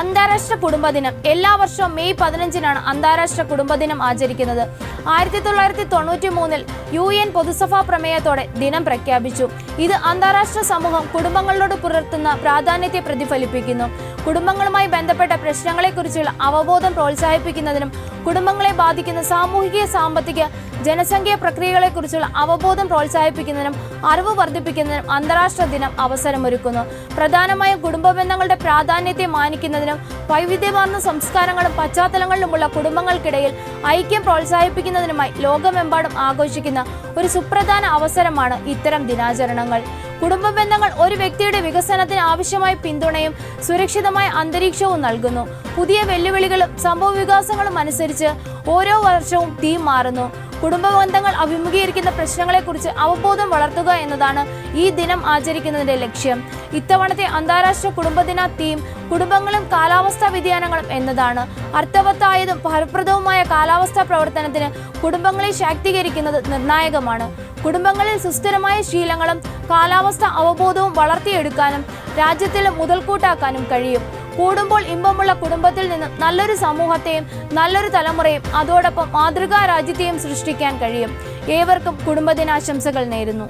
അന്താരാഷ്ട്ര കുടുംബദിനം. എല്ലാ വർഷവും മെയ് പതിനഞ്ചിനാണ് അന്താരാഷ്ട്ര കുടുംബദിനം ആചരിക്കുന്നത്. ആയിരത്തി തൊള്ളായിരത്തി തൊണ്ണൂറ്റി മൂന്നിൽ യു എൻ പൊതുസഭാ പ്രമേയത്തോടെ ദിനം പ്രഖ്യാപിച്ചു. ഇത് അന്താരാഷ്ട്ര സമൂഹം കുടുംബങ്ങളോട് പുലർത്തുന്ന പ്രാധാന്യത്തെ പ്രതിഫലിപ്പിക്കുന്നു. കുടുംബങ്ങളുമായി ബന്ധപ്പെട്ട പ്രശ്നങ്ങളെക്കുറിച്ചുള്ള അവബോധം പ്രോത്സാഹിപ്പിക്കുന്നതിനും കുടുംബങ്ങളെ ബാധിക്കുന്ന സാമൂഹിക സാമ്പത്തിക ജനസംഖ്യ പ്രക്രിയകളെക്കുറിച്ചുള്ള അവബോധം പ്രോത്സാഹിപ്പിക്കുന്നതിനും അറിവ് വർദ്ധിപ്പിക്കുന്നതിനും അന്താരാഷ്ട്ര ദിനം അവസരമൊരുക്കുന്നു. പ്രധാനമായും കുടുംബ ബന്ധങ്ങളുടെ പ്രാധാന്യത്തെ മാനിക്കുന്നതിനും വൈവിധ്യമാർന്ന സംസ്കാരങ്ങളും പശ്ചാത്തലങ്ങളിലുമുള്ള കുടുംബങ്ങൾക്കിടയിൽ ഐക്യം പ്രോത്സാഹിപ്പിക്കുന്നതിനുമായി ലോകമെമ്പാടും ആഘോഷിക്കുന്ന ഒരു സുപ്രധാന അവസരമാണ് ഇത്തരം ദിനാചരണങ്ങൾ. കുടുംബ ബന്ധങ്ങൾ ഒരു വ്യക്തിയുടെ വികസനത്തിന് ആവശ്യമായ പിന്തുണയും സുരക്ഷിതമായ അന്തരീക്ഷവും നൽകുന്നു. പുതിയ വെല്ലുവിളികളും സംഭവ വികാസങ്ങളും അനുസരിച്ച് ഓരോ വർഷവും തീം മാറുന്നു. കുടുംബ ബന്ധങ്ങൾ അഭിമുഖീകരിക്കുന്ന പ്രശ്നങ്ങളെക്കുറിച്ച് അവബോധം വളർത്തുക എന്നതാണ് ഈ ദിനം ആചരിക്കുന്നതിന്റെ ലക്ഷ്യം. ഇത്തവണത്തെ അന്താരാഷ്ട്ര കുടുംബദിന തീം കുടുംബങ്ങളും കാലാവസ്ഥാ വ്യതിയാനങ്ങളും എന്നതാണ് അർത്ഥവത്തായതും ഫലപ്രദവുമായ കാലാവസ്ഥാ പ്രവർത്തനത്തിന് കുടുംബങ്ങളെ ശാക്തീകരിക്കുന്നത് നിർണായകമാണ്. കുടുംബങ്ങളിൽ സുസ്ഥിരമായ ശീലങ്ങളും കാലാവസ്ഥ അവബോധവും വളർത്തിയെടുക്കാനും രാജ്യത്തിൽ മുതൽക്കൂട്ടാക്കാനും കഴിയും. കൂടുമ്പോൾ ഇമ്പമുള്ള കുടുംബത്തിൽ നിന്ന് നല്ലൊരു സമൂഹത്തെയും നല്ലൊരു തലമുറയും അതോടൊപ്പം മാതൃകാ രാജ്യത്തെയും സൃഷ്ടിക്കാൻ കഴിയും. ഏവർക്കും കുടുംബദിനാശംസകൾ നേരുന്നു.